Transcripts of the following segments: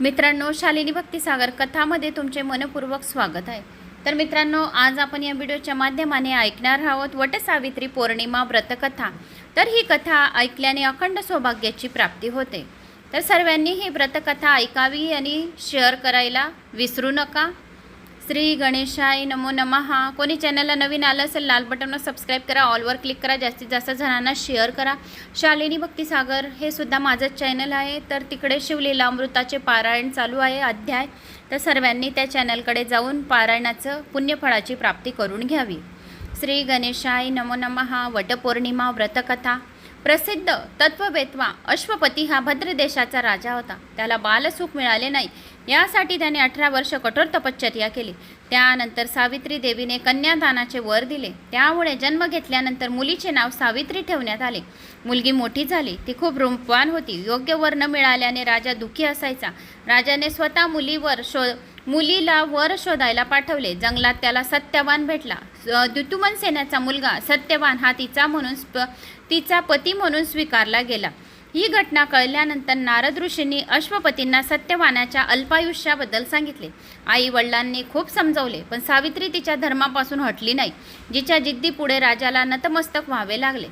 मित्रांनो शालिनी भक्तिसागर कथामध्ये तुमचे मनपूर्वक स्वागत आहे. तर मित्रांनो आज आपण या व्हिडिओच्या माध्यमाने ऐकणार आहोत वटसावित्री पौर्णिमा व्रतकथा. तर ही कथा ऐकल्याने अखंड सौभाग्याची प्राप्ती होते. तर सर्वांनी ही व्रतकथा ऐकावी आणि शेअर करायला विसरू नका. श्री गणेशाय नमो नमहा. कोणी चॅनलला नवीन आलं असेल लाल बटनवर सबस्क्राईब करा ऑलवर क्लिक करा जास्तीत जास्त जणांना शेअर करा. शालिनी भक्तिसागर हे सुद्धा माझंच चॅनल आहे. तर तिकडे शिवलीला अमृताचे पारायण चालू आहे अध्याय. तर सर्वांनी त्या चॅनलकडे जाऊन पारायणाचं पुण्यफळाची प्राप्ती करून घ्यावी. श्री गणेशाय नमो नमहा वटपौर्णिमा व्रतकथा. प्रसिद्ध तत्ववेत्वा अश्वपती हा भद्र देशाचा राजा होता. त्याला बालसुख मिळाले नाही. यासाठी त्याने अठरा वर्ष कठोर तपश्चर्या केली. त्यानंतर सावित्री देवीने कन्यादानाचे वर दिले. त्यामुळे जन्म घेतल्यानंतर मुलीचे नाव सावित्री ठेवण्यात आले. मुलगी मोठी झाली. ती खूप रूपवान होती. योग्य वर न मिळाल्याने राजा दुःखी असायचा. राजाने स्वतः मुलीवर शो मुलीला वर शोधायला पाठवले. जंगलात त्याला सत्यवान भेटला. दुतुमन सेनाचा मुलगा सत्यवान हा तिचा म्हणून स्प- तिचा पती म्हणून स्वीकारला गेला. ही घटना कळल्यानंतर नारद ऋषींनी अश्वपतींना सत्यवानाच्या अल्पायुष्याबद्दल सांगितले. आई वडिलांनी खूप समजवले पण सावित्री तिच्या धर्मापासून हटली नाही जिच्या जिद्दीपुढे राजाला नतमस्तक व्हावे लागले.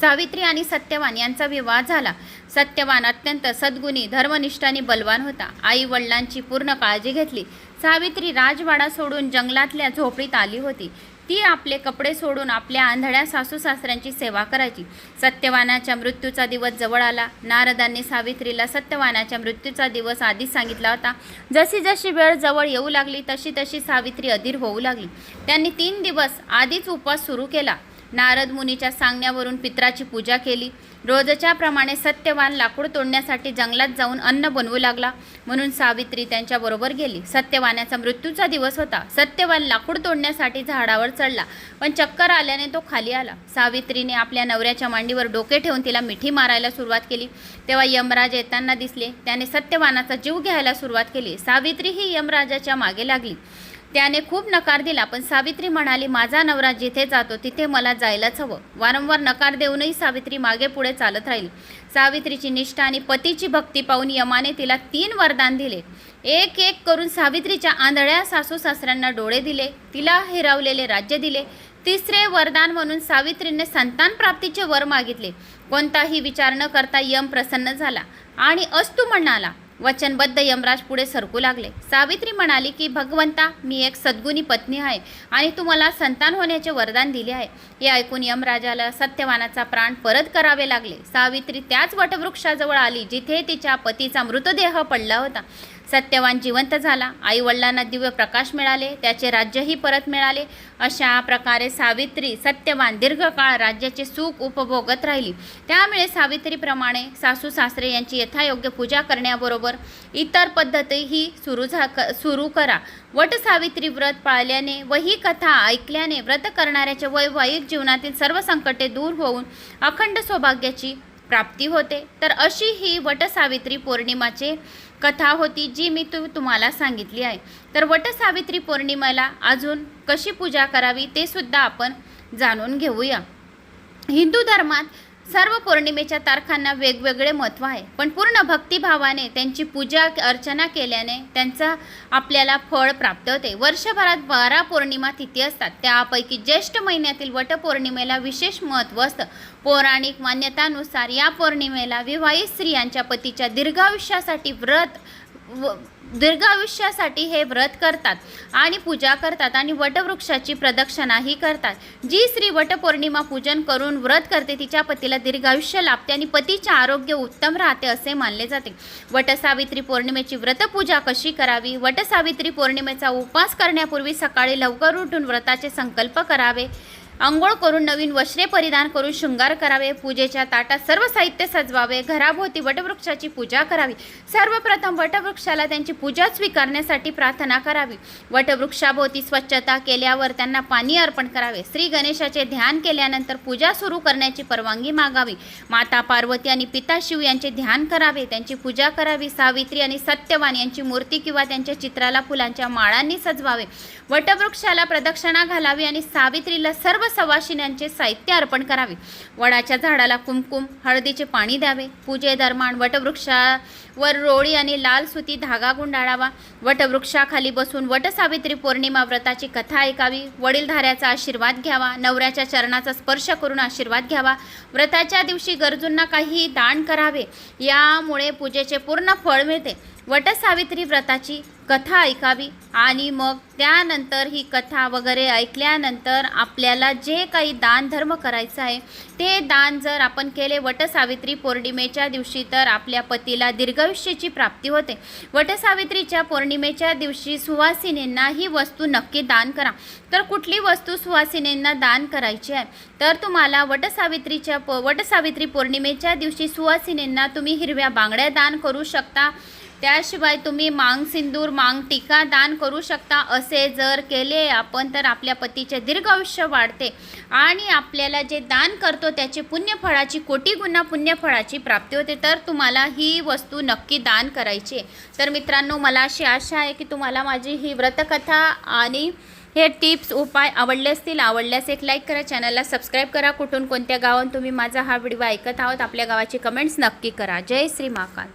सावित्री आणि सत्यवान यांचा विवाह झाला. सत्यवान अत्यंत सद्गुणी धर्मनिष्ठाने बलवान होता. आई वडिलांची पूर्ण काळजी घेतली. सावित्री राजवाडा सोडून जंगलातल्या झोपडीत आली होती. ती आपले कपडे सोडून आपल्या आंधळ्या सासू सासऱ्यांची सेवा करायची. सत्यवानाच्या मृत्यूचा दिवस जवळ आला. नारदांनी सावित्रीला सत्यवानाच्या मृत्यूचा दिवस आधीच सांगितला होता. जशी जशी वेळ जवळ येऊ लागली तशी तशी सावित्री अधीर होऊ लागली. त्यांनी तीन दिवस आधीच उपवास सुरू केला. नारद मुनीच्या सांगण्यावरून पित्राची पूजा केली. रोजच्या प्रमाणे सत्यवान लाकूड तोडण्यासाठी जंगलात जाऊन अन्न बनवू लागला. म्हणून सावित्री त्यांच्याबरोबर गेली. सत्यवानाचा मृत्यूचा दिवस होता. सत्यवान लाकूड तोडण्यासाठी झाडावर चढला पण चक्कर आल्याने तो खाली आला. सावित्रीने आपल्या नवऱ्याच्या मांडीवर डोके ठेवून तिला मिठी मारायला सुरुवात केली. तेव्हा यमराज येताना दिसले. त्याने सत्यवानाचा जीव घ्यायला सुरुवात केली. सावित्री ही यमराजाच्या मागे लागली. त्याने खूप नकार दिला पण सावित्री म्हणाली माझा नवरा जिथे जातो तिथे मला जायलाच हवं. वारंवार नकार देऊनही सावित्री मागे पुढे चालत राहिली. सावित्रीची निष्ठा आणि पतीची भक्ती पाहून यमाने तिला तीन वरदान दिले. एक एक करून सावित्रीच्या आंधळ्या सासू सासऱ्यांना डोळे दिले तिला हिरावलेले राज्य दिले. तिसरे वरदान म्हणून सावित्रीने संतान प्राप्तीचे वर मागितले. कोणताही विचार न करता यम प्रसन्न झाला आणि अस्तु म्हणाला वचनबद्ध यमराज पुढे सरकू लागले. सावित्री म्हणाली की भगवंता मी एक सद्गुणी पत्नी आहे आणि तू मला संतान होण्याचे वरदान दिले आहे. हे ऐकून यमराजाला सत्यवानाचा प्राण परत करावे लागले. सावित्री त्याच वटवृक्षाजवळ आली जिथे तिच्या पतीचा मृतदेह पडला होता. सत्यवान जिवंत झाला. आई वडिलांना दिव्य प्रकाश मिळाले. त्याचे राज्यही परत मिळाले. अशा प्रकारे सावित्री सत्यवान दीर्घकाळ राज्याचे सुख उपभोगत राहिली. त्यामुळे सावित्रीप्रमाणे सासू सासरे यांची यथायोग्य पूजा करण्याबरोबर इतर पद्धतीही सुरू झा क- सुरू करा. वट सावित्री व्रत पाळल्याने व ही कथा ऐकल्याने व्रत करणाऱ्याच्या वैवाहिक जीवनातील सर्व संकटे दूर होऊन अखंड सौभाग्याची प्राप्ती होते. तर अशी ही वटसावित्री पौर्णिमाचे कथा होती जी मी तू तुम्हाला सांगितली आहे. तर वटसावित्री पौर्णिमेला अजून कशी पूजा करावी ते सुद्धा आपण जाणून घेऊया. हिंदू धर्मात सर्व पौर्णिमेच्या तारखांना वेगवेगळे महत्त्व आहे. पण पूर्ण भक्तिभावाने त्यांची पूजा अर्चना केल्याने त्यांचा आपल्याला फळ प्राप्त होते. वर्षभरात बारा पौर्णिमा तिथी असतात. त्यापैकी ज्येष्ठ महिन्यातील वटपौर्णिमेला विशेष महत्त्व असतं. पौराणिक मान्यतानुसार या पौर्णिमेला विवाहित स्त्रियांच्या पतीच्या दीर्घायुष्यासाठी व्रत व दीर्घायुष्यासाठी हे व्रत करतात आणि पूजा करतात आणि वटवृक्षाची प्रदक्षिणाही करतात. जी स्त्री वटपौर्णिमा पूजन करून व्रत करते तिच्या पतीला दीर्घायुष्य लाभते आणि पतीचे आरोग्य उत्तम राहते असे मानले जाते. वटसावित्री पौर्णिमेची व्रतपूजा कशी करावी? वटसावित्री पौर्णिमेचा उपवास करण्यापूर्वी सकाळी लवकर उठून व्रताचे संकल्प करावे. आंघोळ करून नवीन वस्त्रे परिधान करून शृंगार करावे पूजेच्या ताटात सर्व साहित्य सजवावे घराभोवती वटवृक्षाची पूजा करावी. सर्वप्रथम वटवृक्षाला त्यांची पूजा स्वीकारण्यासाठी प्रार्थना करावी. वटवृक्षाभोवती स्वच्छता केल्यावर त्यांना पाणी अर्पण करावे. श्री गणेशाचे ध्यान केल्यानंतर पूजा सुरू करण्याची परवानगी मागावी. माता पार्वती आणि पिता शिव यांचे ध्यान करावे. त्यांची पूजा करावी. सावित्री आणि सत्यवान यांची मूर्ती किंवा त्यांच्या चित्राला फुलांच्या माळांनी सजवावे. वटवृक्षाला प्रदक्षिणा घालावी आणि सावित्रीला सर्व सवाशिन्यांचे साहित्य अर्पण करावे. वडाच्या झाडाला कुमकुम हळदीचे पाणी द्यावे. पूजेदरम्यान वटवृक्षावर रोळी आणि लाल सुती धागा गुंडाळावा. वटवृक्षाखाली बसून वटसावित्री पौर्णिमा व्रताची कथा ऐकावी. वडीलधाऱ्याचा आशीर्वाद घ्यावा. नवऱ्याच्या चरणाचा स्पर्श करून आशीर्वाद घ्यावा. व्रताच्या दिवशी गरजूंना काही दान करावे. यामुळे पूजेचे पूर्ण फळ मिळते. वटसावित्री व्रताची कथा ऐकावी आणि मग त्यानंतर ही कथा वगैरे ऐकल्यानंतर आपल्याला जे काही दान धर्म करायचं आहे ते दान जर आपण केले वटसावित्री पौर्णिमेच्या दिवशी तर आपल्या पतीला दीर्घायुष्याची प्राप्ती होते. वटसावित्रीच्या पौर्णिमेच्या दिवशी सुवासिनींना ही वस्तू नक्की दान करा. तर कुठली वस्तू सुवासिनींना दान करायची आहे? तर तुम्हाला वटसावित्रीच्या प वटसावित्री पौर्णिमेच्या दिवशी सुवासिनींना तुम्ही हिरव्या बांगड्या दान करू शकता. त्याशिवाय तुम्ही मांग सिंदूर मांग टीका दान करू शकता. असे जर केले आपण तर आपल्या पतीचे दीर्घ आयुष्य वाढते. आणि आपल्याला जे दान करतो त्याची पुण्यफळाची कोटी गुणा पुण्यफळाची प्राप्ती होते. तर तुम्हाला ही वस्तू नक्की दान करायची आहे. तर मित्रांनो मला अशी आशा आहे की तुम्हाला माझी ही व्रतकथा आणि हे टिप्स उपाय आवडले असतील आवडल्यास एक लाईक करा. चॅनलला सबस्क्राईब करा. कुठून कोणत्या गावात तुम्ही माझा हा व्हिडिओ ऐकत आहोत आपल्या गावाची कमेंट्स नक्की करा. जय श्री महाकाल.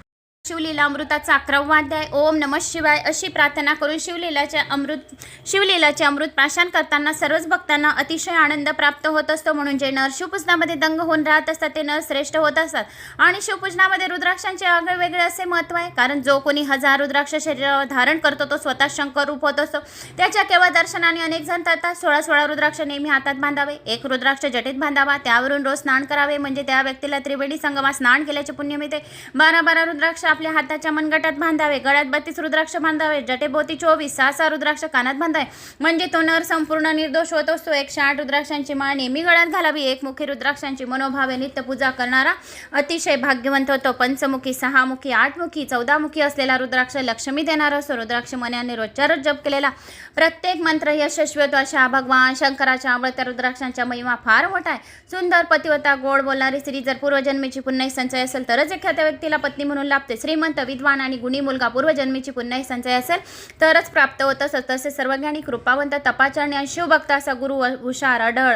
शिवलीला अमृताचा अकरावा अध्याय ओम नम शिवाय अशी प्रार्थना करून शिवलीलाच्या अमृत शिवलीलाचे अमृत प्राशन करताना सर्वच भक्तांना अतिशय आनंद प्राप्त होत असतो. म्हणून जे नर शिवपूजनामध्ये दंग होऊन राहत असतात ते नर श्रेष्ठ होत असतात. आणि शिवपूजनामध्ये रुद्राक्षांचे आगळे वेगळे असे महत्त्व आहे. कारण जो कोणी हजार रुद्राक्ष शरीरावर धारण करतो तो स्वतः शंकर रूप होत असतो. त्याच्या केवळ दर्शनाने अनेक जण तरतात सोळा सोळा रुद्राक्ष नेहमी हातात बांधावे. एक रुद्राक्ष जटीत बांधावा. त्यावरून रोज स्नान करावे. म्हणजे त्या व्यक्तीला त्रिवेणी संगमात स्नान केल्याचे पुण्य मिळते. बारा बारा रुद्राक्ष आपल्या हाताच्या मनगटात बांधावे गळ्यात बत्तीस रुद्राक्ष बांधावे जटेभोवती चोवीस सहा सहा रुद्राक्ष कानात बांधावे. म्हणजे तो नर संपूर्ण निर्दोष होत असतो. एकशे आठ रुद्राक्षांची माळ नेहमी गळ्यात घालावी. एकमुखी रुद्राक्षांची मनोभावे नित्य पूजा करणारा अतिशय भाग्यवंत होतो. पंचमुखी सहामुखी आठमुखी चौदामुखी असलेला रुद्राक्ष लक्ष्मी देणारा असतो. रुद्राक्ष मनाने रोजच्या रोज जप केलेला प्रत्येक मंत्र यशस्वी होतो. अशा भगवान शंकराच्या आवडत्या रुद्राक्षांच्या महिमा फार मोठा आहे. सुंदर पतिवता गोड बोलणारी स्त्री जर पूर्वजन्मीची पुन्हा संचय असेल तरच एखाद्या व्यक्तीला पत्नी म्हणून लाभते. श्रीमंत विद्वान आणि गुणी मुलगा पूर्वजन्मीची पुन्हाही संचय असेल तरच प्राप्त होत असत तसे सर्वज्ञानी कृपावंत तपाचरणी आणि शिवभक्त असा गुरु हुशार अढळ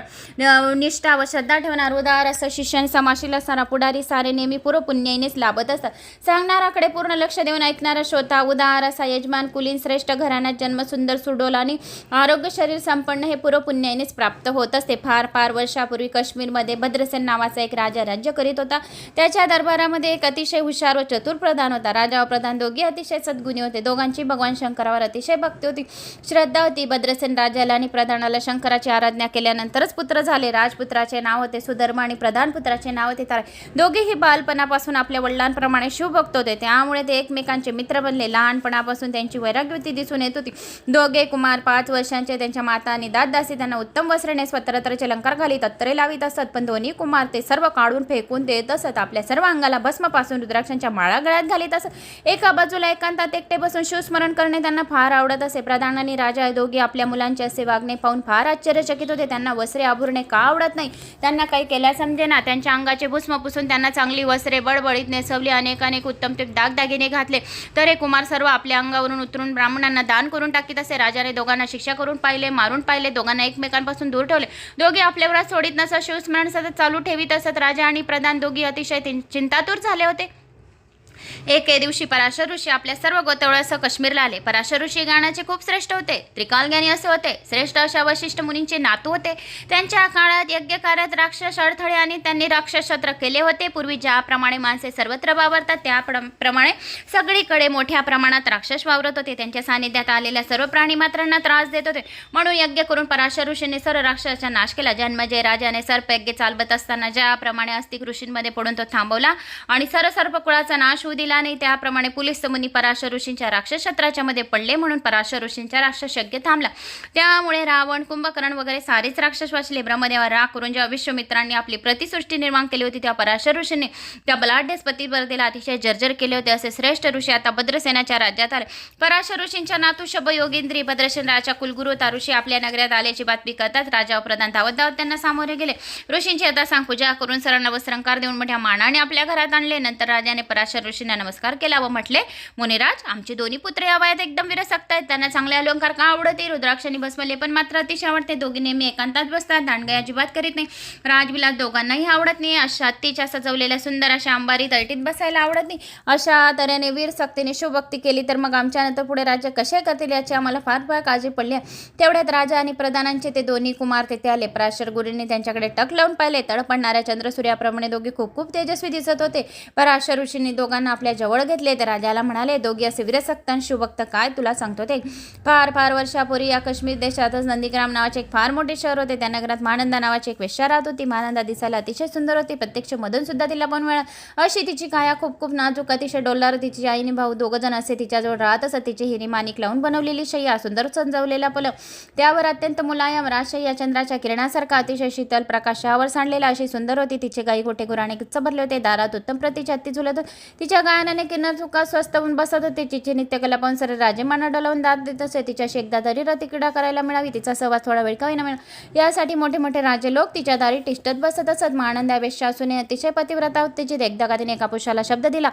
निष्ठा व श्रद्धा ठेवणार उदार असं शिष्य समाशील असणारा पुढारी सारे नेहमी पूर्व पुण्यानेच लाभत असतात. सांगणाराकडे पूर्ण लक्ष देऊन ऐकणारा श्रोता उदार असा यजमान कुलीन श्रेष्ठ घराण्यात जन्म सुंदर सुडोल आणि आरोग्य शरीर संपन्न हे पूर्व पुण्यानेच प्राप्त होत असते. फार फार वर्षापूर्वी काश्मीरमध्ये भद्रसेन नावाचा एक राजा राज्य करीत होता. त्याच्या दरबारामध्ये एक अतिशय हुशार व चतुर प्रधान होता. राजा व प्रधान दोघे अतिशय सद्गुणी होते. दोघांची भगवान शंकरावर अतिशय भक्ती होती. श्रद्धा होती. भद्रसेन राजाला आणि प्रधानाला शंकराची आराधना केल्यानंतरच पुत्र झाले. राजपुत्राचे नाव होते सुधर्म आणि प्रधान पुत्राचे नाव होते तारा. दोघेही बालपणापासून आपल्या वडिलांप्रमाणे शिवभक्त होते. त्यामुळे ते एकमेकांचे मित्र बनले. लहानपणापासून त्यांची वैराग्यवती दिसून येत होती. दोघे कुमार पाच वर्षांचे. त्यांच्या माता आणि दासदासी त्यांना उत्तम वस्त्रने स्वतंत्रचे अलंकार घालीत अत्तरे लावित असत. पण दोन्ही कुमार ते सर्व काढून फेकून देत असत. आपल्या सर्व अंगाला भस्मपासून रुद्राक्षांच्या माळा गळ्यात घालीत असत एका बाजूला एकांतात एकटे बसून शिवस्मरण करणे त्यांना फार आवडत असे. प्रधान आणि राजा दोघे आपल्या मुलांचे असे वागणे पाहून फार आश्चर्यचकित होते. त्यांना वस्त्रे आभूरणे का आवडत नाही? त्यांना काही केल्या समजेना. त्यांच्या अंगाचे भुस्म पुसून त्यांना चांगली वस्त्रे बडबडीत नेसवली अनेक अनेक उत्तम ते दागदागिने घातले. तर हे कुमार सर्व आपल्या अंगावरून उतरून ब्राह्मणांना दान करून टाकीत असे. राजाने दोघांना शिक्षा करून पाहिले मारून पाहिले. दोघांना एकमेकांपासून दूर ठेवले. दोघे आपल्या व्रत सोडित नसत शिवस्मरण सतत चालू ठेवीत असत. राजा आणि प्रधान दोघी अतिशय चिं- चिंतातूर झाले होते. एके दिवशी पराशर ऋषी आपल्या सर्व गोतवळासह काश्मीरला आले. पराशर ऋषी गाण्याचे खूप श्रेष्ठ होते. त्रिकालज्ञानी असे होते. श्रेष्ठ अशा वशिष्ठ मुनींचे नातू होते. त्यांच्या काळात यज्ञ कार्यात राक्षस अडथळे आणि त्यांनी राक्षस केले होते. पूर्वी ज्याप्रमाणे माणसे सर्वत्र वावरतात त्याप्रमाणे सगळीकडे मोठ्या प्रमाणात राक्षस वावरत होते. त्यांच्या सानिध्यात आलेल्या सर्व प्राणी मात्रांना त्रास देत होते. म्हणून यज्ञ करून पराशर ऋषीने सर्व राक्षसाचा नाश केला. जन्मजय राजाने सर्पयज्ञ चालवत असताना ज्याप्रमाणे अस्तिक ऋषींमध्ये पडून तो थांबवला आणि सर्व सर्पकुळाचा नाश होऊ दिला नाही. त्याप्रमाणे पोलीस मुनी पराशर ऋषींच्या राक्षसमध्ये पडले म्हणून पराशर ऋषींच्या राक्षस यज्ञ थांबला. त्यामुळे रावण कुंभकर्ण वगैरे सारेच राक्षस वाचले ब्रह्मदेवा राग करून जेव्हा विश्वमित्रांनी आपली प्रतिसृष्टी निर्माण केली होती त्या पराशर ऋषींनी त्या बलाढ्य पतिवर्तीला अतिशय जर्जर केले होते. असे श्रेष्ठ ऋषी आता भद्रसेनाच्या राज्यात आले. पराशर ऋषींच्या नातू शब योगेंद्री भद्रसेन राजा कुलगुरू त्या ऋषी आपल्या नगरात आल्याची बातमी करतात. राजा व प्रधान धावत धावत त्यांना सामोरे गेले. ऋषींची आता सांग पूजा करून सर्वांना वस्त्रंकार देऊन मोठ्या मानाने आपल्या घरात आणले. नंतर राजाने पराशर ऋषी ऋषींना नमस्कार केला व म्हटले. मुनिराज आमचे दोन्ही पुत्र या वयात एकदम विरसक्त आहेत. त्यांना चांगले अलंकार का आवडते रुद्राक्ष आणि भस्मले पण मात्र अतिशय आवडते. दोघी नेहमी एकांतात बसतात. दांडगा अजिबात करीत नाही. राजविलास दोघांनाही आवडत नाही. अशा तिच्या सजवलेल्या सुंदर अशा अंबारी तळटीत बसायला आवडत नाही. अशा तऱ्हेने वीर सक्तीने शुभक्ती केली तर मग आमच्यानंतर पुढे राज्य कसे करतील याची आम्हाला फार फार काळजी पडली आहे. तेवढ्यात राजा आणि प्रधानांचे ते दोन्ही कुमार तेथे आले. प्राशर गुरूंनी त्यांच्याकडे टक लावून पाहिले. तळपडणाऱ्या चंद्रसूर्याप्रमाणे दोघे खूप खूप तेजस्वी दिसत होते. पराशर ऋषींनी दोघांना राजांना आपल्या जवळ घेतले तर राजाला म्हणाले दोघी असे वीरसक्तन शिवभक्त काय तुला सांगतो ते. फार फार वर्षापूर्वी या काश्मीर देशातच नंदीग्राम नावाचे एक फार मोठे शहर होते. त्या नगरात महानंदा नावाची एक वेश्या राहत होती. महानंदा दिसायला अतिशय सुंदर होती. प्रत्यक्ष मधून सुद्धा तिला पण वेळा अशी तिची काया खूप खूप नाजूक अतिशय डोलदार तिची आईने भाऊ दोघं जण असे तिच्याजवळ राहत असत. तिची हिरी माणिक लावून बनवलेली शय्या सुंदर सजवलेला पलंग त्यावर अत्यंत मुलायम राजशय्या चंद्राच्या किरणासारखा अतिशय शीतल प्रकाशावर सांडलेला अशी सुंदर होती. तिचे गाई गोटे गुराने गच्च भरले होते. दारात उत्तम प्रतीची हत्ती झुलत तिच्या तिच्या गायनाने किरण चुका स्वस्त होऊन बसत होते. तिची नित्यकला पाहून सर राजेमाना डोलावून दाद देत असे. तिच्याशी एकदा तरी रतिक्रीडा करायला मिळावी. तिचा सहवास थोडा वेळ का होईना मिळावा. यासाठी मोठे मोठे राजे लोक तिच्या दारी टिष्टत बसत असत. महानंदा वेश्या असून अतिशय पतिव्रता होती. तिची एकदा का तिने एका पुरुषाला शब्द दिला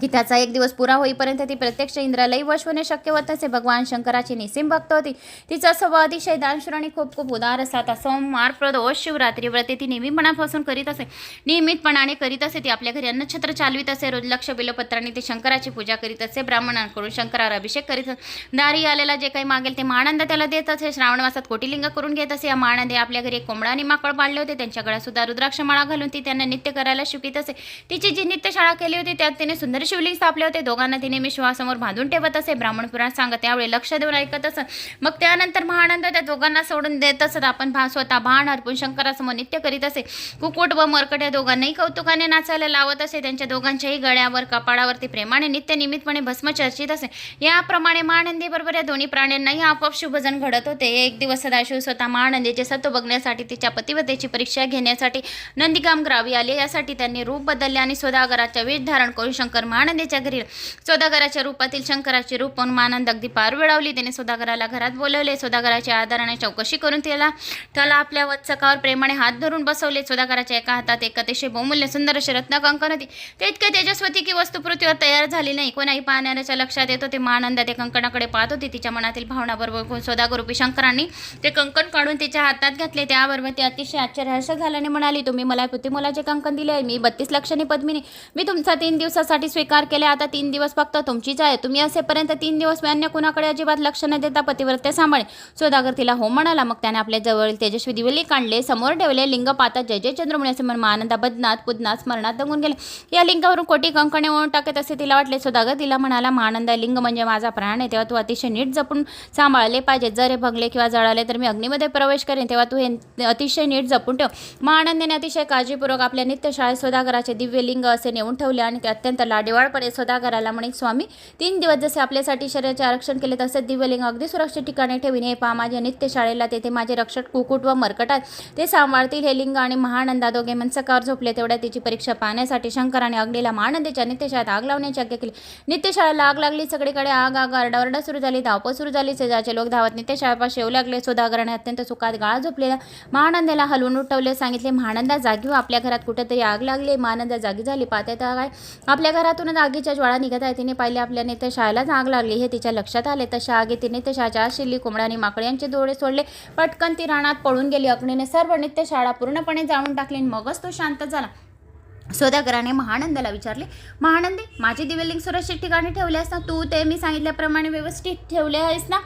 की त्याचा एक दिवस पुरा होईपर्यंत ती प्रत्यक्ष इंद्रालाही वश होणे शक्य होत असे भगवान शंकराची निसीम भक्त होती. तिचा स्वभाव अतिशय दानशूर आणि खूप खूप उदार असा. आता सोमवार प्रदोष शिवरात्री व्रते ती नेहमीपणापासून करीत असे. नियमितपणाने करीत असे. ती आपल्या घरी अन्नछत्र चालवित असे. रोज लक्ष बिलपत्रांनी ते शंकराची पूजा करीत असे. ब्राह्मणांकडून शंकरावर अभिषेक करीत असे. दारी आलेला जे काही मागेल ते महानंद त्याला देत असे. श्रावण मासात कोटीलिंग करून घेत असे. या महानंदे आपल्या घरी कोंबडाने कोंबडा आणि माकड पाळले होते. त्यांच्या गळ्यात सुद्धा रुद्राक्षमाळा घालून ती त्यांना नित्य करायला शिकवित असे. तिची जी नित्यशाळा केली होती त्यात तिने सुंदर शिवलिंग स्थापले होते. दोघांना तिने मी शिवासमोर बांधून ठेवत असे. ब्राह्मण पुराण सांगत त्यावेळी लक्ष देऊन ऐकत असत मग त्यानंतर महानंद त्या दोघांना सोडून देत असत आपण भा स्वतः भान अर्पून शंकरासमोर नित्य करीत असे. कुकुट व मरकट या दोघांनाही कौतुकाने नाचायला लावत असे. त्यांच्या दोघांच्याही गळ्यावर कपाळावरती प्रेमाने नित्य निमित्तपणे भस्म चर्चित असे. याप्रमाणे महानंदीबरोबर या दोन्ही प्राण्यांनाही आपोआप शुभजन घडत होते. एक दिवस सदाशिव स्वतः महानंदीचे सत्व बघण्यासाठी तिच्या पतिवतेची परीक्षा घेण्यासाठी नंदीगाम ग्रावी आले. यासाठी त्यांनी रूप बदलले आणि स्वदागराच्या वेश धारण करून शंकर मानंदेच्या घरी सौदागराच्या रूपातील शंकराचे रूप पाहून मानंद अगदी पार वेळावली. त्याने सौदागराला घरात बोलवले. सौदागराच्या आधाराने चौकशी करून त्याला त्याला आपल्या वत्सकावर प्रेमाने हात धरून बसवले. सौदागराच्या एका हातात एक अतिशय बहुमूल्य सुंदर असे रत्नकंकण होती. ते इतके तेजस्वती की वस्तू पृथ्वीवर तयार झाली नाही. कोणाही पाहणाऱ्याच्या लक्षात येत होते महानंद ते कंकणाकडे पाहत होती. तिच्या मनातील भावना बरोबर शंकरांनी ते कंकण काढून तिच्या हातात घातले. त्याबरोबर ते अतिशय आश्चर्यहर्ष झाल्याने म्हणाली तुम्ही मला मुलाचे कंकण दिले मी बत्तीस लक्षांनी पद्मिनी. मी तुमचा तीन दिवसासाठी स्वीकार केले आता तीन दिवस फक्त तुमचीच आहे तुम्ही असेपर्यंत तीन दिवस मी अन्य कुणाकडे अजिबात लक्ष न देता पतिव्रत्या सांभाळे सोदागर तिला हो म्हणाला. मग त्याने आपल्या जवळील तेजस्वी दिवेली काढले समोर ठेवले लिंग पातात जय जय चंद्रमुळे असे मन बदनात पुदनात स्मरणात दंगून गेले. या लिंगावरून कोटी कंकणे ओळून टाकत असे तिला वाटले. सोदागर तिला म्हणाला महानंदा लिंग म्हणजे माझा प्राण आहे. तेव्हा तू अतिशय नीट जपून सांभाळले पाहिजे. जर हे भगले किंवा जळाले तर मी अग्नीमध्ये प्रवेश करेन. तेव्हा तू हे अतिशय नीट जपून ठेव. महानंदाने अतिशय काळजीपूर्वक आपल्या नित्यशाळेत सोदागराचे दिव्य लिंग असे नेऊन ठेवले आणि ते अत्यंत लाडेवाळपणे सोदागराला म्हणे स्वामी तीन दिवस जसे आपल्यासाठी शरीराचे आरक्षण केले तसे दिव्यलिंग अगदी सुरक्षित ठिकाणी ठेवीन. हे पहा माझ्या नित्य शाळेला तेथे माझे रक्षक कुकुट व मरकटात ते सांभाळतील. हे लिंग आणि महानंदा दोघे मनसकावर झोपले. तेवढ्या तिची परीक्षा पाहण्यासाठी शंकराने अग्नीला महानंदेच्या नित्यशाळेत आग लावण्याची आज्ञा केली. नित्यशाळेला आग लागली. सगळीकडे आग आग आरडाओरडा सुरू झाली. धावपळ सुरू झाली. शेजारचे लोक धावत नित्यशाळेपास येऊ लागले. सुधागराने अत्यंत सुखात गाळ झोपलेल्या महानंदेला हलवून उठवले. सांगितले महानंदा जागी हो आपल्या घरात कुठेतरी आग लागली महानंदा जागी झाली. पाहते तर काय? आपल्या घरातूनच आगीच्या ज्वाळा निघत आहे तिने पाहिले आपल्या नेत्या शाळेलाच आग लागली. हे तिच्या लक्षात आले तशा आगी तिने तशाच्या शाळेच्या शिल्ली कोंबडा आणि माकड यांचे डोळे सोडले. पटकन ती रानात पळून गेली. अग्नीने सर्व नित्य शाळा पूर्णपणे जाळून टाकली आणि मगच तो शांत झाला. सोदागराने महानंदाला विचारले महानंदे माझे दिवेलिंग सुरक्षित ठिकाणी ठेवले आहेस ना? तू ते मी सांगितल्याप्रमाणे व्यवस्थित ठेवले आहेस ना?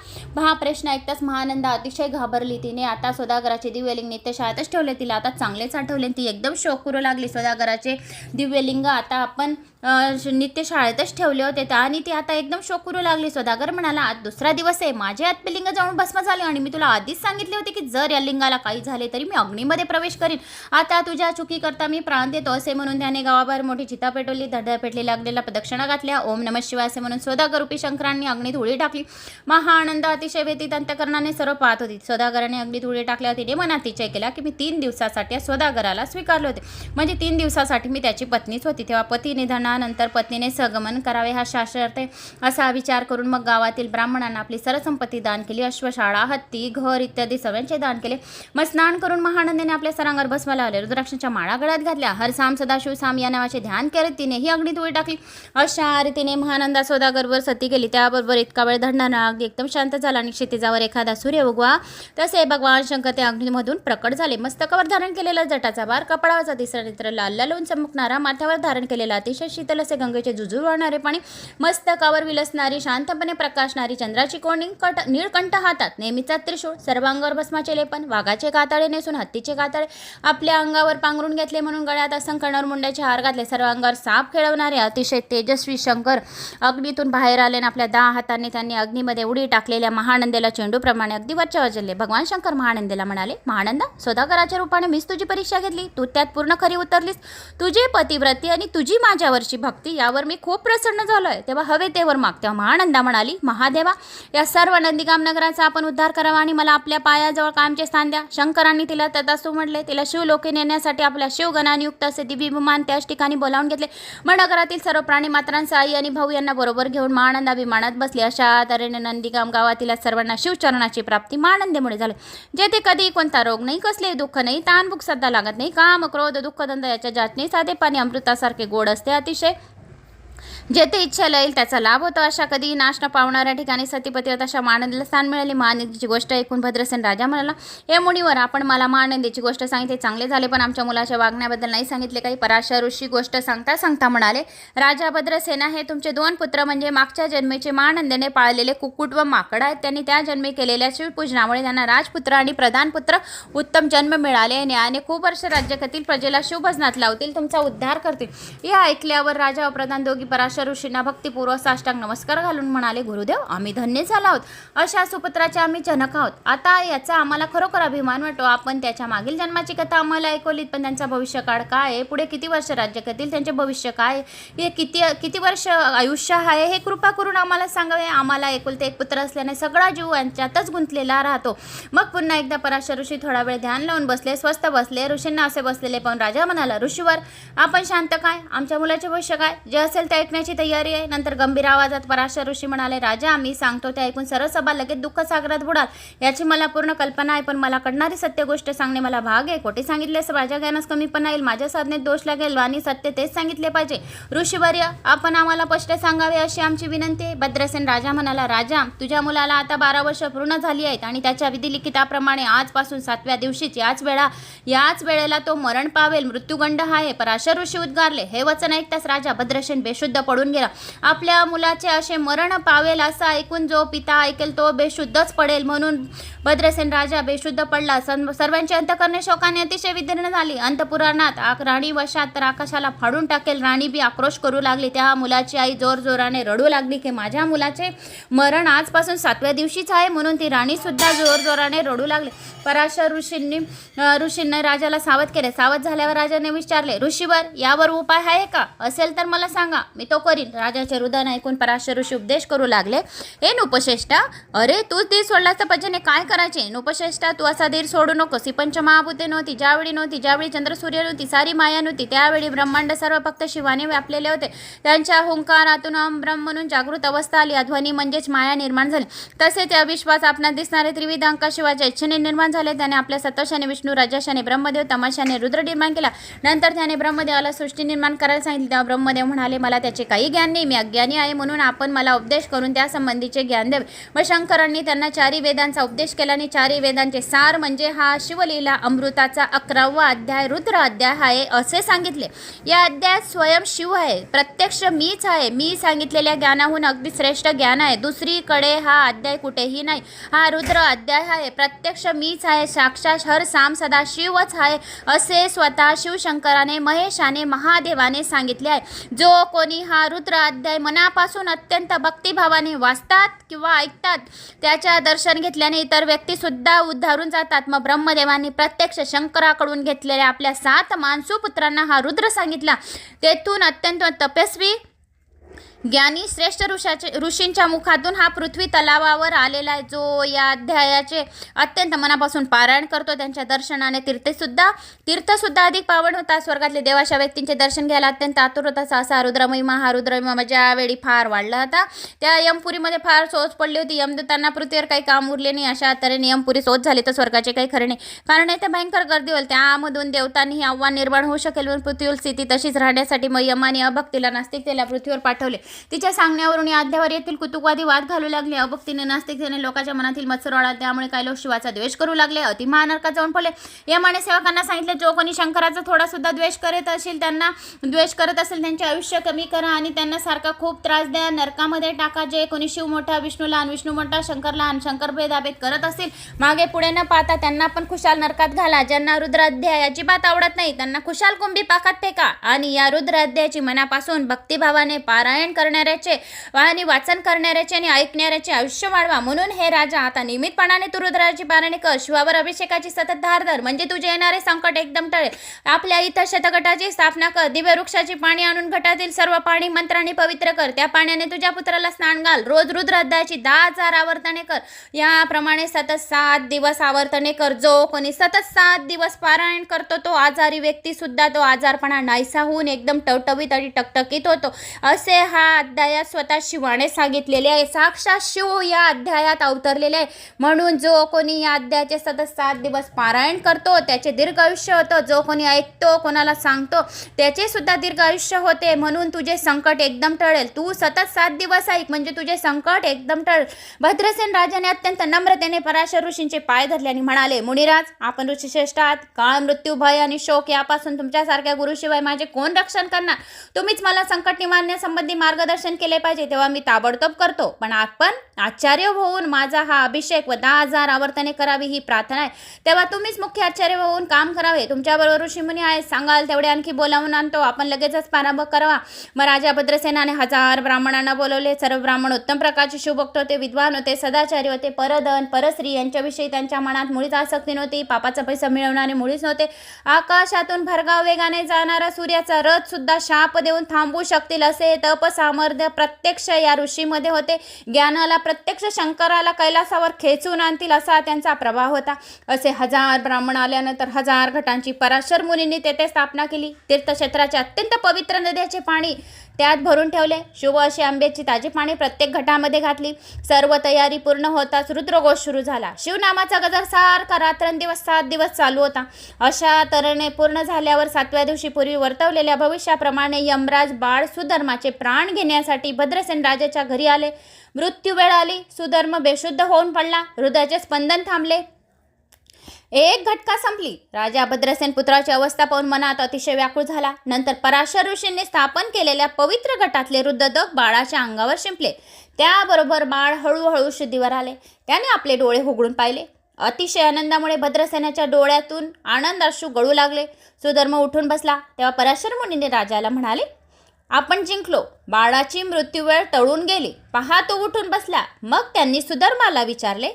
हा प्रश्न ऐकताच महानंदा अतिशय घाबरली तिने. आता सोदागराचे दिव्यलिंग नित्य शाळेतच ठेवले. तिला आता चांगलेच आठवले ती एकदम शोक करू लागली सोदागराचे दिव्यलिंग आता आपण नित्य शाळेतच ठेवले होते तर आणि ती आता एकदम शोक करू लागली. सोदागर म्हणाला आज दुसरा दिवस आहे. माझे आत्मलिंग जाऊन भस्म झाले आणि मी तुला आधीच सांगितले होते की जर या लिंगाला काही झाले तरी मी अग्नीमध्ये प्रवेश करीन. आता तुझ्या चुकी करता मी प्राण देतो असे म्हणून त्याने गावाबाहेर मोठी चिता पेटवली धडधड पेटली अग्नीला प्रदक्षिणा घातल्या. ओम नम शिवाय असे म्हणून सोदागरूपी शंकरांनी अग्नी धुळी टाकली. महाआनंद अतिशय व्यतीत अंतकरणाने सर्व पाहत होती. स्वदागराने अग्नी धुळी टाकल्या तिने मनात तिचय केला की मी तीन दिवसासाठी या स्वीकारले होते. म्हणजे तीन दिवसासाठी मी त्याची पत्नीच होती. तेव्हा पती निधनानंतर पत्नीने सगमन करावे हा शास्त्रार्थ आहे. असा विचार करून मग गावातील ब्राह्मणांना आपली सरसंपत्ती दान केली. अश्वशाळा हत्ती घर इत्यादी सगळ्यांचे दान केले. मग स्नान करून महानंदाने आपल्या सरांगावर भस्म लावले. रुद्राक्षांच्या माळा गळ्यात घातल्या. हर साम सदा सदाशिवसाम या नावाचे ध्यान करत तिने ही अग्नीत उडी टाकली. अशा रीतीने महानंदा सौदागरवर सती केली त्याबरोबर इतका वेळ धडणारा अगदी एकदम शांत झाला आणि क्षितिजावर एखादा सूर्य उगवा. तसे भगवान शंकर त्या अग्नीमधून प्रकट झाले. मस्तकावर धारण केलेला जटाचा बार कपडाचा तिसरा नेत्र लाल लालून चमकणारा माथ्यावर धारण केलेला अतिशय शीतल असे गंगेचे जुजूर वाहणारे पाणी मस्तकावर विलसणारी शांतपणे प्रकाशणारी चंद्राची कोणी कट निळकंठ हातात नेहमीचा त्रिशूळ सर्वांगावर भस्माचे लेपन वाघाचे कातळे नेसून हत्तीचे कातळे आपल्या अंगावर पांघरून घेतले म्हणून गळ्यात असंख्य मुंड्याचे हार घातले. सर्व अंगावर साप खेळवणारे अतिशय तेजस्वी शंकर अग्नीतून बाहेर आले आणि आपल्या दहा हातांनी त्यांनी अग्नीमध्ये उडी टाकलेल्या महानंदेला चेंडूप्रमाणे अगदी वरच्या वाजले भगवान शंकर महानंदेला म्हणाले महानंदा सौदागराच्या रूपाने मीच तुझी परीक्षा घेतली. तू त्यात पूर्ण खरी उतरलीस. तुझे पतिव्रती आणि तुझी माझ्यावरची भक्ती यावर मी खूप प्रसन्न झालोय. तेव्हा हवे तेवर माग. तेव्हा महानंदा म्हणाली महादेवा या सर्व नंदीगाम नगराचा आपण उद्धार करावा आणि मला आपल्या पायाजवळ कायमचे स्थान द्या. शंकरांनी तिला तदास्तू म्हटले तिला शिवलोके नेण्यासाठी आपल्या शिवगणानियुक्त असे दिव्य अभिमान त्याच ठिकाणी बोलावून घेतले. मग सर्व प्राणी मात्रांचा आई आणि भाऊ यांना बरोबर घेऊन महानंद विमानात बसले. अशा तऱ्हेने नंदीगाम गावातील सर्वांना शिवचरणाची प्राप्ती महानंदेमुळे झाली. जेथे कधी कोणता रोग नाही कसले दुःख नाही ताण भूक सध्या लागत नाही काम क्रोध दुःखदंद याच्या जात साधे पाणी अमृतासारखे गोड असते. अतिशय जेथे इच्छा लाईल त्याचा लाभ होतो अशा कधी नाश न पावणाऱ्या ठिकाणी सतीपतीवर अशा महानंदीला स्थान मिळाले. महानंदीची गोष्ट ऐकून भद्रसेन राजा म्हणाला हे मुनीवर आपण मला महानंदीची गोष्ट सांगितली चांगले झाले पण आमच्या मुलाच्या वागण्याबद्दल नाही सांगितले. काही पराशर ऋषी गोष्ट सांगता सांगता म्हणाले राजा भद्रसेना हे तुमचे दोन पुत्र म्हणजे मागच्या जन्मेचे महानंदेने पाळलेले कुक्कुट व माकड आहेत. त्यांनी त्या जन्मी केलेल्या शिवपूजनामुळे त्यांना राजपुत्र आणि प्रधानपुत्र उत्तम जन्म मिळाले. आणि आणि खूप वर्ष राज्यातील प्रजेला शिवभजनात लावतील तुमचा उद्धार करतील. हे ऐकल्यावर राजा व प्रधान दोघी पराशर ऋषींना भक्तिपूर्वक साष्टांग नमस्कार घालून म्हणाले गुरुदेव आम्ही धन्य झालो आहोत. अशा सुपुत्राचे आम्ही जनक आहोत. आता याचा आम्हाला खरोखर अभिमान वाटतो. आपण त्याच्या मागील जन्माची कथा आम्हाला ऐकवलीत पण त्यांचा भविष्यकाळ काय आहे? पुढे किती वर्ष राज्य करतील त्यांचे भविष्य काय हे किती किती वर्ष आयुष्य आहे? हे कृपा करून आम्हाला सांगावे. आम्हाला एकुलते एक पुत्र असल्याने सगळा जीव यांच्यातच गुंतलेला राहतो. मग पुन्हा एकदा पराशर ऋषी थोडा वेळ ध्यान लावून बसले स्वस्त बसले. ऋषींना असे बसलेले पण राजा म्हणाला ऋषीवर आपण शांत काय? आमच्या मुलाचे भविष्य काय? जे असेल ते ऐकण्याची तयारी आहे. नंतर गंभीर आवाजात पराशर ऋषी म्हणाले राजा मी सांगतो ते ऐकून सरसभा लगेच दुःख सागरात बुडाल. याची मला पूर्ण कल्पना आहे पण मला कळणारी सत्य गोष्ट सांगणे मला भाग आहे. कोठे सांगितले असं माझ्या ज्ञानास कमीपणा येईल माझ्या साधनेत दोष लागेल आणि सत्य तेच सांगितले पाहिजे. ऋषीवर्य आपण आम्हाला स्पष्ट सांगावे अशी आमची विनंती आहे. भद्रसेन राजा म्हणाला राजा तुझ्या मुलाला आता बारा वर्ष पूर्ण झाली आहेत आणि त्याच्या विधिलिखिताप्रमाणे आजपासून सातव्या दिवशीच याच वेळा याच वेळेला तो मरण पावेल. मृत्यूगंड हा आहे. पराशर ऋषी उद्गारले हे वचन ऐकताच राजा भद्रसेन बेशुद्ध पडून गेला. आपल्या मुलाचे असे मरण पावेल असं ऐकून जो पिता ऐकेल तो बेशुद्धच पडेल म्हणून भद्रसेन राजा बेशुद्ध पडला. सन सर्वांची अंतकरणे शोकाने अतिशय विदीर्ण झाली. अंतपुराणात आक राणी वशात तर आकाशाला फाडून टाकेल. राणी बी आक्रोश करू लागली. त्या मुलाची आई जोर जोराने रडू लागली की माझ्या मुलाचे मरण आजपासून सातव्या दिवशीच आहे म्हणून ती राणी सुद्धा जोर जोराने रडू लागली. पराशर ऋषींनी ऋषींना ऋषींनी राजाला सावध केले. सावध झाल्यावर राजाने विचारले ऋषीवर यावर उपाय आहे का? असेल तर मला सांगा. मी तो करीन. राजाचे रुदन ऐकून पराशर ऋषी उपदेश करू लागले. हे नुपश्रेष्ठा अरे तू धीर सोडलास तर पजेने काय करायचे? नुपश्रेष्ठा तू असा धीर सोडू नको ही पंचमहाभूते नव्हती. ज्यावेळी नव्हती ज्यावेळी चंद्र सूर्य नव्हती सारी माया नव्हती. त्यावेळी ब्रह्मांड सर्व फक्त शिवाने व्यापलेले होते. त्यांच्या हुंकारातून ब्रह्म म्हणून जागृत अवस्था आली. ध्वनी म्हणजेच माया निर्माण झाली. तसेच अविश्वास विश्वास आपणात दिसणारे त्रिविध अंकाशिवाच्या इच्छेने निर्माण झाले. त्याने आपल्या सतशाने विष्णू राजाशाने ब्रह्मदेव तमाशाने रुद्र निर्माण केला. नंतर त्याने ब्रह्मदेवाला सृष्टी निर्माण करायला सांगितली. तेव्हा ब्रह्मदेव म्हणाले मला त्याचे काही ज्ञान नाही मी अज्ञानी आहे म्हणून आपण मला उपदेश करून त्यासंबंधीचे ज्ञान द्यावे. मग शंकरांनी त्यांना चारी वेदांचा उपदेश केला आणि चारी वेदांचे सार म्हणजे हा शिवलीला अमृताचा अकरावा अध्याय रुद्र अध्याय आहे असे सांगितले. या अध्यायात स्वयं शिव आहे प्रत्यक्ष मीच आहे मी सांगितलेल्या ज्ञानाहून अगदी श्रेष्ठ ज्ञान आहे. दुसरीकडे हा अध्याय कुठेही नाही. हा रुद्र अध्याय आहे प्रत्यक्ष मीच आहे साक्षात हर साम सदा शिवच आहे असे स्वतः शिवशंकराने महेशाने महादेवाने सांगितले आहे. जो कोणी हा रुद्र अध्याय मनापासून अत्यंत भक्तिभावाने वाचतात किंवा ऐकतात. त्याच्या दर्शन घेतल्याने इतर व्यक्तीसुद्धा उद्धारून जातात. मग ब्रह्मदेवांनी प्रत्यक्ष शंकराकडून घेतलेल्या आपल्या सात मानसू पुत्रांना हा रुद्र सांगितला. तेथून अत्यंत तपस्वी ज्ञानी श्रेष्ठ ऋषाचे ऋषींच्या मुखातून हा पृथ्वी तलावावर आलेला आहे. जो या अध्यायाचे अत्यंत मनापासून पारायण करतो. त्यांच्या दर्शनाने तीर्थसुद्धा तीर्थसुद्धा अधिक पावन होता स्वर्गातले देवाच्या व्यक्तींचे दर्शन घ्यायला अत्यंत आतुर होता असा रुद्रमहिमा हा रुद्रमहिमा ज्यावेळी फार वाढला होता त्या यमपुरीमध्ये फार सोच पडली होती. यमदूतांना पृथ्वीवर काही काम उरले नाही. अशा तऱ्हेने यमपुरी सोच झाली तर स्वर्गाचे काही खरे नाही. कारण येथे भयंकर गर्दी होईल. त्यामधून देवतांनीही आव्हान निर्माण होऊ शकेल म्हणून पृथ्वीवर स्थिती तशीच राहण्यासाठी मग यमाने अभक्तीला नास्तिकतेला पृथ्वीवर पाठवले. तिच्या सांगण्यावरून या अध्यावर येथील कुतुकवादी वाद घालू लागले. अभक्तीने नास्तिकतेने लोकांच्या मनातील मत्सर वाढला त्यामुळे काही लोक शिवाचा द्वेष करू लागले. अति महानरकात जाऊन पडले. यमाने सेवकांना सांगितले जो कोणी शंकराचा थोडा सुद्धा द्वेष करत असेल त्यांना द्वेष करत असेल त्यांचे आयुष्य कमी करा आणि त्यांना सारखा खूप त्रास द्या. नरकामध्ये टाका जे कोणी शिव मोठा विष्णू लहान विष्णू मोठा शंकर लहान शंकर भेदाभेद करत असतील मागे पुढे न पाहता त्यांना पण खुशाल नरकात घाला. ज्यांना रुद्राध्याय अजिबात आवडत नाही त्यांना खुशाल कुंभी पाकात फेका आणि या रुद्राध्यायाची मनापासून भक्तिभावाने पारायण करणाऱ्याचे आणि वाचन करणाऱ्याचे आणि ऐकणाऱ्याचे आयुष्य वाढवा. म्हणून हे राजा आता नियमितपणाने तू रुद्राची पारणे कर शिवावर अभिषेकाची सतत धार धर. म्हणजे तुझे येणारे संकट एकदम टळेल. आपल्या इथं शतगटाची स्थापना कर. दिव्य वृक्षाची पाणी आणून घटातील सर्व पाणी मंत्राने पवित्र कर. त्या पाण्याने तुझ्या पुत्राला स्नान घाल. रोज रुद्र अध्यायाची दहा हजार आवर्तने कर. याप्रमाणे सतत सात दिवस आवर्तने कर. जो कोणी सतत सात दिवस पारायण करतो तो आजारी व्यक्ती सुद्धा तो आजारपणा नाहीसा होऊन एकदम टवटवीत आणि टकटकीत होतो. असे हा अध्यायात स्वतः शिवाने सांगितलेले आहे. साक्षात शिव या अध्यायात अवतरलेले आहे. म्हणून जो कोणी या अध्यायाचे सतत सात दिवस पारायण करतो त्याचे दीर्घ आयुष्य होतं. जो कोणी ऐकतो कोणाला सांगतो त्याचे सुद्धा दीर्घ आयुष्य होते. म्हणून तुझे संकट एकदम टळेल. तू सतत सात दिवस ऐक. म्हणजे तुझे संकट एकदम टळेल. भद्रसेन राजाने अत्यंत नम्रतेने पराशर ऋषींचे पाय धरले आणि म्हणाले मुनिराज आपण ऋषीश्रेष्ठ आहात. काळ मृत्यू भय आणि शोक यापासून तुमच्यासारख्या गुरुशिवाय माझे कोण रक्षण करणार? तुम्हीच मला संकट निवारण्यासंबंधी मार्गदर्शन केले पाहिजे तेव्हा मी ताबडतोब करतो. पण आपण आचार्य होऊन माझा हा अभिषेक व दहा हजार आवर्तने करावी ही प्रार्थना आहे. तेव्हा तुम्हीच मुख्य आचार्य होऊन काम करावे. तुमच्याबरोबर ऋषीमुनी आहे सांगाल तेवढे आणखी बोलावून आणतो. आपण लगेचच प्रारंभ करावा. मग राजा भद्रसेनाने हजार ब्राह्मणांना बोलवले. सर्व ब्राह्मण उत्तम प्रकारचे शिवभक्त होते विद्वान होते सदाचारी होते. परधन परस्त्री यांच्याविषयी त्यांच्या मनात मुळीच आसक्ती नव्हती. पापाचा पैसा मिळवणारे मुळीच नव्हते. आकाशातून भरगाव वेगाने जाणारा सूर्याचा रथ सुद्धा शाप देऊन थांबू शकतील असे तपसा सामर्थ्य प्रत्यक्ष या ऋषीमध्ये होते. ज्ञानाला प्रत्यक्ष शंकराला कैलासावर खेचून आणतील असा त्यांचा प्रभाव होता. असे हजार ब्राह्मण आल्यानंतर हजार घटांची पराशर मुनींनी तेथे स्थापना केली. तीर्थक्षेत्राचे अत्यंत पवित्र नद्याचे पाणी त्यात भरून ठेवले. शुभ अशी आंब्याची ताजी पाणी प्रत्येक घटामध्ये घातली. सर्व तयारी पूर्ण होताच रुद्रघोष सुरू झाला. शिवनामाचा गजर सारखा रात्रंदिवस सात दिवस चालू होता. अशा तऱ्हेने पूर्ण झाल्यावर सातव्या दिवशी पूर्वी वर्तवलेल्या भविष्याप्रमाणे यमराज बाळ सुधर्माचे प्राण घेण्यासाठी भद्रसेन राजाच्या घरी आले. मृत्यू वेळ आली. सुधर्म बेशुद्ध होऊन पडला. हृदयाचे स्पंदन थांबले. एक घटका संपली. राजा भद्रसेन पुत्राची अवस्था पाहून मनात अतिशय व्याकुळ झाला. नंतर पराशर ऋषींनी स्थापन केलेल्या पवित्र गटातले रुद्रदक बाळाच्या अंगावर शिंपले. त्याबरोबर बाळ हळूहळू शुद्धीवर आले. त्याने आपले डोळे उघडून पाहिले. अतिशय आनंदामुळे भद्रसेनाच्या डोळ्यातून आनंद अश्रू गळू लागले. सुधर्म उठून बसला. तेव्हा पराशर मुनीने राजाला म्हणाले आपण जिंकलो. बाळाची मृत्यूवेळ टळून गेली. पहा तो उठून बसला. मग त्यांनी सुधर्माला विचारले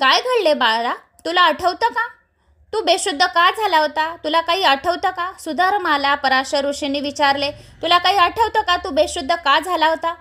काय घडले बाळा तुला आठवतं का? तू बेशुद्ध का झाला होता? तुला काही आठवतं का? सुधर्माला पराशर ऋषींनी विचारले तुला काही आठवतं का तू बेशुद्ध का झाला होता?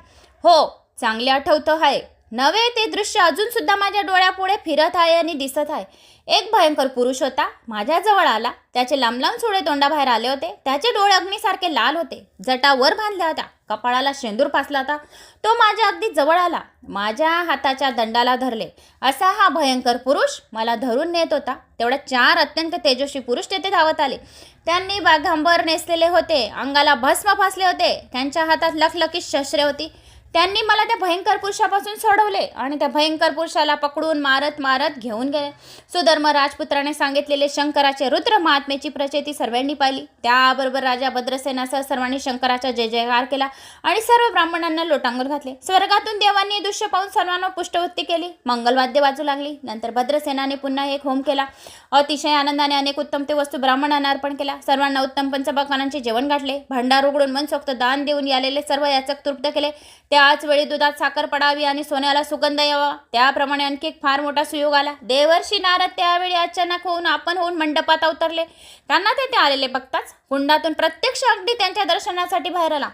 हो चांगले आठवतं आहे. नवे ते दृश्य अजून सुद्धा माझ्या डोळ्यापुढे फिरत आहे आणि दिसत आहे. एक भयंकर पुरुष होता. माझ्याजवळ आला. त्याचे लांब लांब सोडे तोंडाबाहेर आले होते. त्याचे डोळे अग्नीसारखे लाल होते. जटा वर बांधल्या होत्या. कपाळाला शेंदूर पासला होता. तो माझ्या अगदी जवळ आला. माझ्या हाताच्या दंडाला धरले. असा हा भयंकर पुरुष मला धरून नेत होता. तेवढ्या चार अत्यंत तेजस्वी पुरुष तेथे धावत आले. त्यांनी बाघांबर नेसलेले होते. अंगाला भस्म फासले होते. त्यांच्या हातात लखलखी शस्त्रे होती. त्यांनी मला त्या भयंकर पुरुषापासून सोडवले आणि त्या भयंकर पुरुषाला पकडून मारत मारत घेऊन गेले. सुधर्म राजपुत्राने सांगितलेले शंकराचे रुद्र महात्मेची प्रचिती सर्वांनी पाहिली. त्याबरोबर राजा भद्रसेनासह सर्वांनी शंकराचा जय जयकार केला आणि सर्व ब्राह्मणांना लोटांगण घातले. स्वर्गातून देवांनी दृश्य पाहून सर्वांना पुष्टवृत्ती केली. मंगलवाद्य वाजू लागली. नंतर भद्रसेनाने पुन्हा एक होम केला. अतिशय आनंदाने अनेक उत्तम ते वस्तू ब्राह्मणांना अर्पण केला. सर्वांना उत्तम पंचपक्वानांचे जेवण गाठले भांडार उघडून मनसोक्त दान देऊन यालेले सर्व याचक तृप्त केले. त्याच वेळी दुधात साखर पडावी आणि सोन्याला सुगंध यावा. त्याप्रमाणे आणखी एक फार मोठा सुयोग आला. देवर्षी नारद त्यावेळी अचानक होऊन आपण होऊन मंडपात अवतरले. त्यांना तेथे आलेले बघताच कुंडातून प्रत्यक्ष अगदी त्यांच्या दर्शनासाठी बाहेर आला.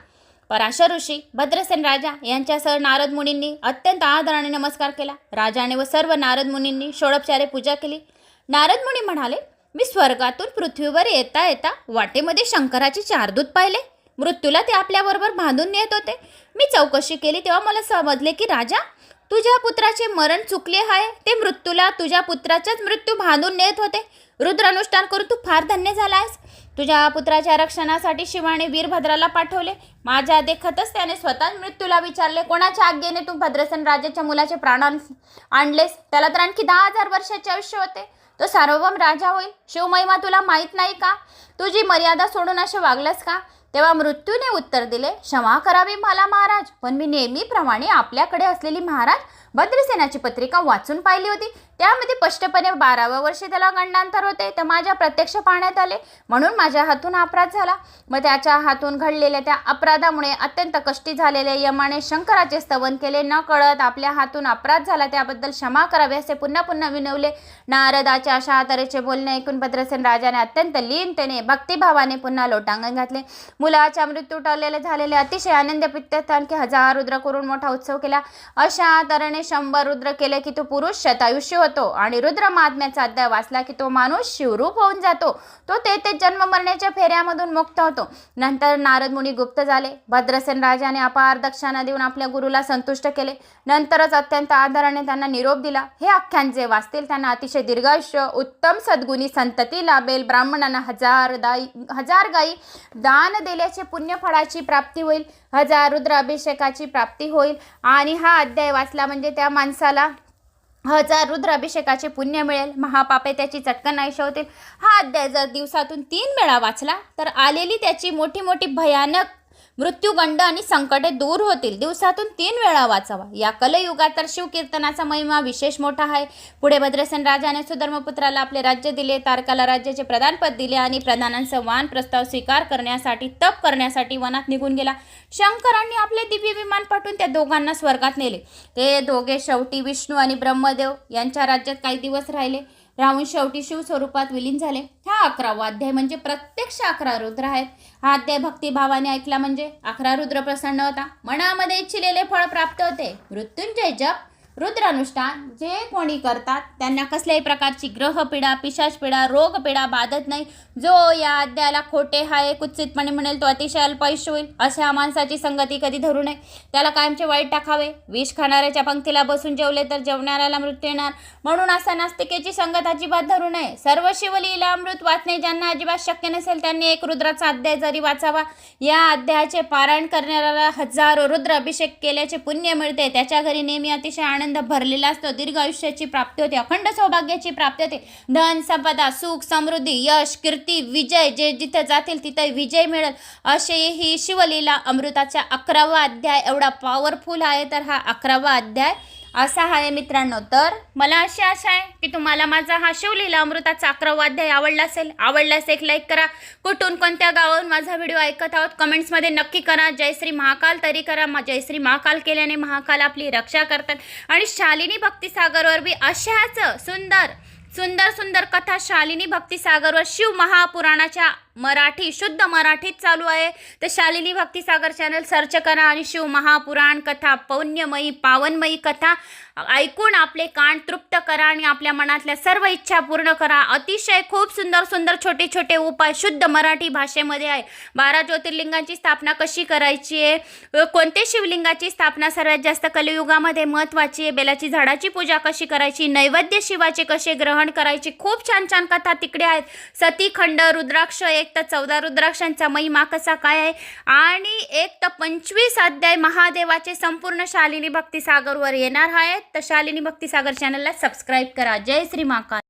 पराशर ऋषी भद्रसेन राजा यांच्यासह नारद मुनींनी अत्यंत आदराने नमस्कार केला. राजाने व सर्व नारद मुनींनी षोडपचारे पूजा केली. नारद मुनी म्हणाले मी स्वर्गातून पृथ्वीवर येता येता वाटेमध्ये शंकराचे चार दूत पाहिले. मृत्यूला ते आपल्याबरोबर बांधून नेत होते. मी चौकशी केली तेव्हा मला समजले की राजा तुझ्या पुत्राचे मरण चुकले आहे. ते मृत्यूला तुझ्या पुत्राचाच मृत्यू बांधून नेत होते. रुद्रानुष्ठान करून तू फार धन्य झाला आहेस तुझ्या पुत्राच्या रक्षणासाठी शिवाने वीरभद्राला पाठवले. माझ्या देखतच त्याने स्वतः मृत्यूला विचारले. कोणाच्या आज्ञेने तू भद्रसेन राजाच्या मुलाचे प्राण आणलेस? त्याला तर आणखी दहा हजार वर्षाचे आयुष्य होते. तो सार्वभौम राजा होईल शिवमहिमा तुला माहीत नाही का? तुझी मर्यादा सोडून असे वागलंस का? तेव्हा मृत्यूने उत्तर दिले क्षमा करावी मला महाराज पण मी नेहमीप्रमाणे आपल्याकडे असलेली महाराज भद्रसेनाची पत्रिका वाचून पाहिली होती. त्यामध्ये स्पष्टपणे बाराव्या वर्षी त्याला गंडांतर होते. तर माझ्या प्रत्यक्ष पाहण्यात आले. म्हणून माझ्या हातून अपराध झाला. मग त्याच्या हातून घडलेल्या त्या अपराधामुळे अत्यंत कष्टी झालेले यमाने शंकराचे स्तवन केले. न कळत आपल्या हातून अपराध झाला. त्याबद्दल क्षमा करावे असे पुन्हा पुन्हा विनवले. नारदाचे अशा तऱ्हेचे बोलणे ऐकून भद्रसेन राजाने अत्यंत लीनतेने भक्तिभावाने पुन्हा लोटांगण घातले. मुलाच्या मृत्यू टळलेले झालेले अतिशय आनंद पित्त आणखी हजार रुद्र करून मोठा उत्सव केला. अशा तऱ्हेने शंभर रुद्र केले की तो पुरुष शतायुष्य होतो आणि रुद्र महात्म्याचा अध्याय वाचला की तो माणूस शिवरूप होऊन जातो. तो ते ते जन्म मरण्याच्या फेऱ्यामधून मुक्त होतो. नंतर नारद मुनी गुप्त झाले. भद्रसेन राजाने अपार दक्षिणा देऊन आपल्या गुरुला संतुष्ट केले. नंतरच अत्यंत आदराने त्यांना निरोप दिला. हे आख्यान जे वाचतील त्यांना अतिशय दीर्घायुष्य उत्तम सद्गुणी संतती लाभेल. ब्राह्मणांना हजार दाई हजार गाई दान दिल्याचे पुण्यफळाची प्राप्ती होईल. हजार रुद्र अभिषेकाची प्राप्ती होईल. आणि हा अध्याय वाचला म्हणजे त्या माणसाला हजार रुद्राभिषेकाचे पुण्य मिळेल. महापापे त्याची चटकन आयुष्य होतील हा अध्याय जर दिवसातून तीन वेळा वाचला तर आलेली त्याची मोठी मोठी भयानक मृत्यूगंड आणि संकटे दूर होतील. दिवसातून तीन वेळा वाचावा. या कलयुगात तर शिवकीर्तनाचा महिमा विशेष मोठा आहे. पुढे भद्रसेन राजाने सुधर्मपुत्राला आपले राज्य दिले तारकाला राज्याचे प्रधानपद दिले आणि प्रधानांचा वान प्रस्ताव स्वीकार करण्यासाठी तप करण्यासाठी वनात निघून गेला. शंकरांनी आपले दिव्य विमान पाठवून त्या दोघांना स्वर्गात नेले. ते दोघे शेवटी विष्णू आणि ब्रह्मदेव यांच्या राज्यात काही दिवस राहिले. राहून शेवटी शिव स्वरूपात विलीन झाले. हा अकरावा अध्याय म्हणजे प्रत्यक्ष अकरा रुद्र आहेत. हा अध्याय भक्तिभावाने ऐकला म्हणजे अकरा रुद्र प्रसन्न होता. मनामध्ये इच्छिलेले फळ प्राप्त होते. मृत्युंजय जप रुद्रानुष्ठान जे कोणी करतात त्यांना कसल्याही प्रकारची ग्रहपीडा पिशाचपीडा रोगपीडा बाधत नाही. जो या अध्यायाला खोटे हाय कुत्सितपणे म्हणेल तो अतिशय अल्पायुष्य होईल अशा माणसाची संगती कधी धरू नये. त्याला कायमचे वाईट टाकावे. विष खाणाऱ्याच्या पंक्तीला बसून जेवले तर जेवणाऱ्याला मृत्यू येणार. म्हणून असा नास्तिकेची संगत अजिबात धरू नये. सर्व शिवलीला अमृत वाचणे ज्यांना अजिबात शक्य नसेल त्यांनी एक रुद्राचा अध्याय जरी वाचावा. या अध्यायाचे पारायण करणाऱ्याला हजारो रुद्र अभिषेक केल्याचे पुण्य मिळते. त्याच्या घरी नेहमी अतिशय आनंद भरलेला असतो. दीर्घ आयुष्याची प्राप्ती होते. अखंड सौभाग्याची प्राप्ती होते. धन संपदा सुख समृद्धी यश कीर्ती विजय जे जिथे जातील तिथे विजय मिळेल. असे ही शिवलीला अमृताचा अकरावा अध्याय एवढा पॉवरफुल आहे. तर हा अकरावा अध्याय असा आहे मित्रांनो तर मला अशी आशा आहे की तुम्हाला माझा हा शिवलीला अमृताचा आवडला असेल. आवडला असेल एक लाईक करा. कुठून कोणत्या गावावरून माझा व्हिडिओ ऐकत आहोत कमेंट्समध्ये नक्की करा. जयश्री महाकाल तरी करा. मा महाकाल केल्याने महाकाल आपली रक्षा करतात. आणि शालिनी भक्तिसागरवर बी अशाच सुंदर सुंदर सुंदर कथा शालिनी भक्तिसागरवर शिव महापुराणाच्या मराठी शुद्ध मराठीत चालू आहे. तर शालिनी भक्तिसागर चॅनल सर्च करा आणि शिव महापुराण कथा पौण्यमयी पावनमयी कथा ऐकून आपले कान तृप्त करा आणि आपल्या मनातल्या सर्व इच्छा पूर्ण करा. अतिशय खूप सुंदर सुंदर छोटे छोटे उपाय शुद्ध मराठी भाषेमध्ये आहे. बारा ज्योतिर्लिंगांची स्थापना कशी करायची आहे? कोणते शिवलिंगाची स्थापना सर्वात जास्त कलियुगामध्ये महत्त्वाची आहे? बेलाची झाडाची पूजा कशी करायची? नैवेद्य शिवाचे कसे ग्रहण करायचे? खूप छान छान कथा तिकडे आहेत. सतीखंड रुद्राक्ष एक एक तर चौदा रुद्राक्षांचा महिमा कसा काय आहे? आणि एक तर पंचवीस अध्याय महादेवाचे संपूर्ण शालिनी भक्तिसागरवर येणार आहेत. तर शालिनी भक्तिसागर चॅनलला सबस्क्राईब करा. जय श्री महाकाल.